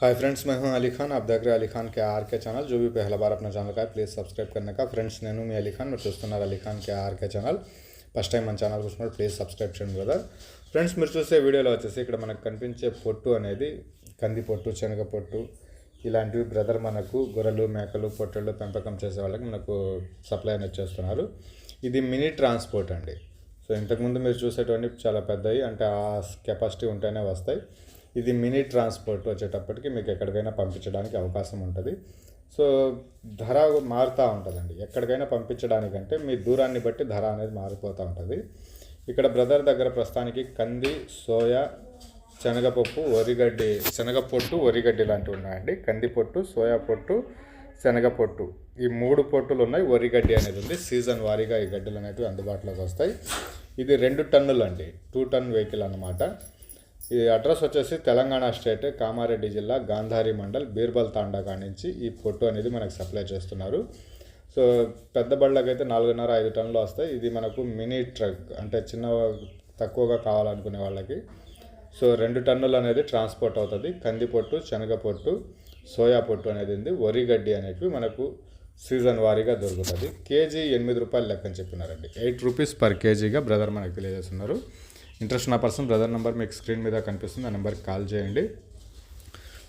Hi friends मैं हूं अली खान आप देख रहे हैं अली खान के आर के ఛానల్ जो भी पहला बार अपना ఛానల్ का है ప్లీజ్ సబ్స్క్రైబ్ करने का ఫ్రెండ్స్ నేను మీ అలీ ఖాన్ మీరు చూస్తున్నారు Ali Khan K RK channel first time మన ఛానల్ చూస్తున్నారు ప్లీజ్ సబ్స్క్రైబ్ చేయండి బ్రదర్ ఫ్రెండ్స్ మీరు చూసే వీడియోలో వచ్చేసి ఇక్కడ మనకు కనిపించే పొట్టు అనేది కంది పొట్టు శనగ పొట్టు ఇలాంటివి బ్రదర్ మనకు గొర్రెలు మేకలు పొట్టళ్ళు పెంపకం చేసే వాళ్ళకి మనకు సప్లై అనేది చేస్తున్నారు ఇది మినీ ట్రాన్స్పోర్ట్ అండి సో ఇంతకుముందు మీరు చూసేటువంటి చాలా పెద్దవి అంటే ఆ కెపాసిటీ ఉంటేనే వస్తాయి ఇది మినీ ట్రాన్స్పోర్ట్ వచ్చేటప్పటికి మీకు ఎక్కడికైనా పంపించడానికి అవకాశం ఉంటుంది. సో ధర మారుతూ ఉంటుందండి. ఎక్కడికైనా పంపించడానికంటే మీ దూరాన్ని బట్టి ధర అనేది మారిపోతూ ఉంటుంది. ఇక్కడ బ్రదర్ దగ్గర ప్రస్తుతానికి కంది సోయా శనగపప్పు వరిగడ్డి శనగపొట్టు వరిగడ్డి లాంటివి ఉన్నాయండి. కంది పొట్టు సోయా పొట్టు శనగ పొట్టు ఈ మూడు పొట్టులు ఉన్నాయి. వరిగడ్డి అనేది ఉంది. సీజన్ వారీగా ఈ గడ్డలు అనేవి అందుబాటులోకి వస్తాయి. ఇది రెండు టన్నులు అండి టూ టన్ వెహికల్ అన్నమాట. ఈ అడ్రస్ వచ్చేసి తెలంగాణ స్టేట్ కామారెడ్డి జిల్లా గాంధారి మండల్ బీర్బల్ తాండా నుంచి ఈ పొట్టు అనేది మనకు సప్లై చేస్తున్నారు. సో పెద్ద అయితే నాలుగున్నర ఐదు టన్నులు వస్తాయి. ఇది మనకు మినీ ట్రక్ అంటే చిన్న తక్కువగా కావాలనుకునే వాళ్ళకి. సో రెండు టన్నులు అనేది ట్రాన్స్పోర్ట్ అవుతుంది. కంది పొట్టు శనగ పొట్టు సోయా పొట్టు అనేది ఉంది. వరి గడ్డి అనేటివి మనకు సీజన్ వారీగా దొరుకుతుంది. కేజీ ఎనిమిది రూపాయలు లెక్కని చెప్పినారండి. ఎయిట్ రూపీస్ పర్ కేజీగా బ్రదర్ మనకు తెలియజేస్తున్నారు. ఇంట్రెస్ట్ ఉన్న పర్సన్ బ్రదర్ నెంబర్ మీకు స్క్రీన్ మీద కనిపిస్తుంది ఆ నెంబర్కి కాల్ చేయండి.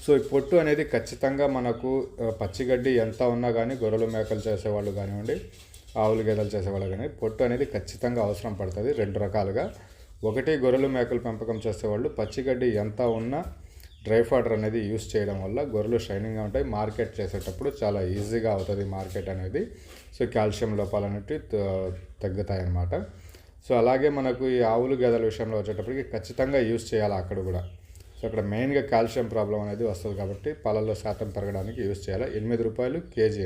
సో ఈ పొట్టు అనేది ఖచ్చితంగా మనకు పచ్చిగడ్డి ఎంత ఉన్నా కానీ గొర్రెలు మేకలు చేసేవాళ్ళు కానివ్వండి ఆవులు గేదెలు చేసేవాళ్ళు కానీ పొట్టు అనేది ఖచ్చితంగా అవసరం పడుతుంది రెండు రకాలుగా. ఒకటి గొర్రెలు మేకలు పెంపకం చేసేవాళ్ళు పచ్చిగడ్డి ఎంత ఉన్నా డ్రై ఫాటర్ అనేది యూస్ చేయడం వల్ల గొర్రెలు షైనింగ్గా ఉంటాయి. మార్కెట్ చేసేటప్పుడు చాలా ఈజీగా అవుతుంది మార్కెట్ అనేది. సో కాల్షియం లోపాలు అనేవి తగ్గుతాయి అన్నమాట సో అలాగే మనకు ఈ ఆవులు గేదెల విషయంలో వచ్చేటప్పటికి ఖచ్చితంగా యూజ్ చేయాలి అక్కడ కూడా. సో అక్కడ మెయిన్గా కాల్షియం ప్రాబ్లం అనేది వస్తుంది కాబట్టి పాలల్లో శాతం పెరగడానికి యూజ్ చేయాలి. ఎనిమిది రూపాయలు కేజీ